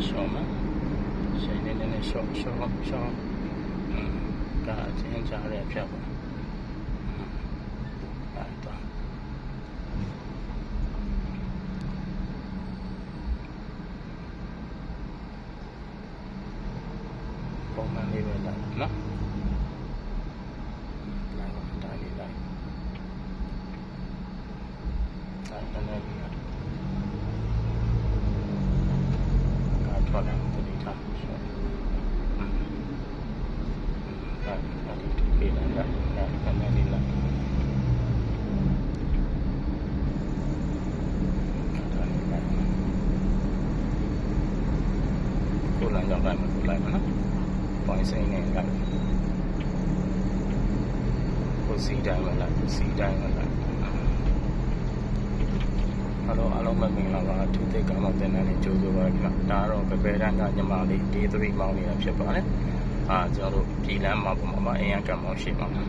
ည်းရှော့မှာရှိန်နေနေနဲ့ရှော့ရှော့ရှော့อืมဒါအချင်းချားတဲ့အဖြတ်ပါအဲ့တော့ပုံမှန်လေးပဲလိုက်နော်လိုက်ပါဒါလေးလိုက်ဒါလည်းလည်းကာ ထွက်လာတတိထားဆိုอืมဒါဒါဒီပြေးလာတာဒါလည်းလေးလိုက်ဒါလေးလိုက်ကိုလမ်းကြောင်းလိုက်မှာကိုလိုက်မှာနော် point စိမ့်နေလိုက်ကိုစီတိုင်းမလိုက်စီတိုင်းမလိုက်အားလုံးအားလုံးပဲမင်္ဂလာပါသူသိကမောက်တဲ့နေ့ကြိုး ဆိုပါခင်ဗျာဒါကတော့ပပယ်တန်းကညီမလေး D3 မောင်းနေတာဖြစ်ပါတယ်အာကျွန်တော်တို့ပြည်လမ်းမှာပုံမှာအင်ရကမောင်းရှိပါမှာ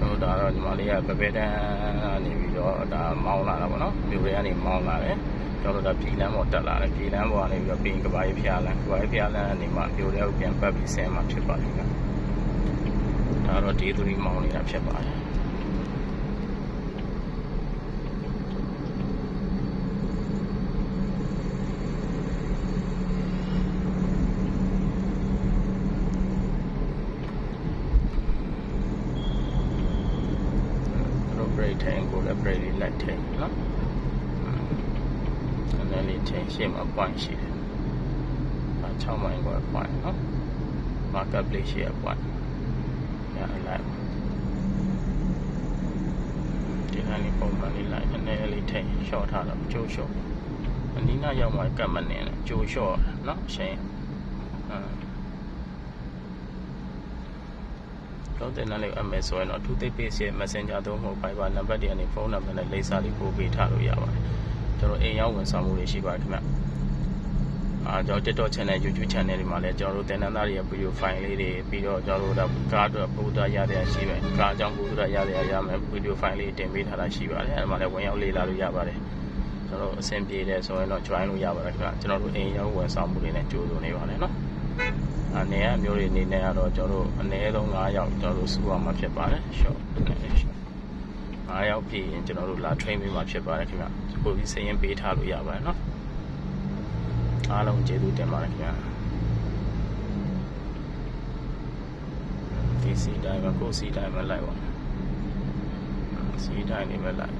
တော့ဒါတော့ညီမလေးကပပယ်တန်းကနေပြီးတော့ဒါမောင်းလာတာပေါ့နော်မြို့တွေကနေမောင်းလာတယ်ကျွန်တော်တို့ပြည်လမ်းပေါ်တက်လာတယ်ပြည်လမ်းပေါ်ကနေပြီးတော့ပြင်ကဘာကြီးဖျားလမ်းကဘာကြီးဖျားလမ်းကနေမှမြို့တွေကိုပြန်ပတ်ပြီးဆင်းမှာဖြစ်ပါတယ်ခင်ဗျဒါတော့ဒီသူရီမောင်းနေတာဖြစ်ပါတယ်သူတို့ brake ထိုင်ကိုလည်း brake လေးလိုက်ထိုင်နော်နည်းနည်းလေးချိန်ရှေ့မှာ point ရှိတယ်။အဲ6မိုင်က point နော်။ market place ရှိရ point ။ညာလိုက်ဒီကနေပုံမှန်လေးလိုက်နည်းနည်းလေးချိန် short ထားတော့ကျိုး short ။အနီးနားရောက်မှကတ်မနေနဲ့ကျိုး short နော်အချိန်။ ဟမ်တော့တဲ့နားလေးအမေဆိုရင်တော့2 thick page ရဲ့ messenger သုံးဖို့ Viber နံပါတ်တွေကနေဖုန်းနံပါတ်နဲ့လိပ်စာလေးပို့ပေးထားလို့ရပါတယ်။ကျွန်တော်အိမ်ရောက်ဝန်ဆောင်မှုတွေရှိပါတယ်ခင်ဗျ။အာကျွန်တော် TikTok channel YouTube channel တွေမှာလည်းကျွန်တော်တို့တင်နန်းသားတွေရဲ့ video file လေးတွေပြီးတော့ကျွန်တော်တို့ကားအတွက်ပုံသားရတဲ့ရှိမယ်။ကားအကြောင်းပုံသားရတဲ့ရမယ် video file လေးတင်ပေးထားတာရှိပါတယ်။အဲ့ဒါမှလည်းဝင်ရောက်လေ့လာလို့ရပါတယ်။ကျွန်တော်အဆင်ပြေတယ်ဆိုရင်တော့ join လို့ရပါတယ်ခင်ဗျ။ကျွန်တော်တို့အိမ်ရောက်ဝန်ဆောင်မှုတွေနဲ့ကြိုးစုံနေပါတယ်နော်။ အနေအမျိုးတွေအနေနဲ့ကတော့ကျွန်တော်တို့အနည်းဆုံး9ယောက်ကျွန်တော်တို့စုအောင်မှာဖြစ်ပါတယ်။ short နဲ့ short 9ယောက်ပြည့်ရင်ကျွန်တော်တို့လာ train ပေးမှာဖြစ်ပါတယ်ခင်ဗျ။ကိုပြီးစရင်ပေးထားလို့ရပါတယ်နော်။အားလုံးကျေးဇူးတင်ပါတယ်ခင်ဗျာ။ဒီစီတိုင်းမှာကိုစီတိုင်းမှာလိုက်ပါ။စီတိုင်းနေမှာလိုက်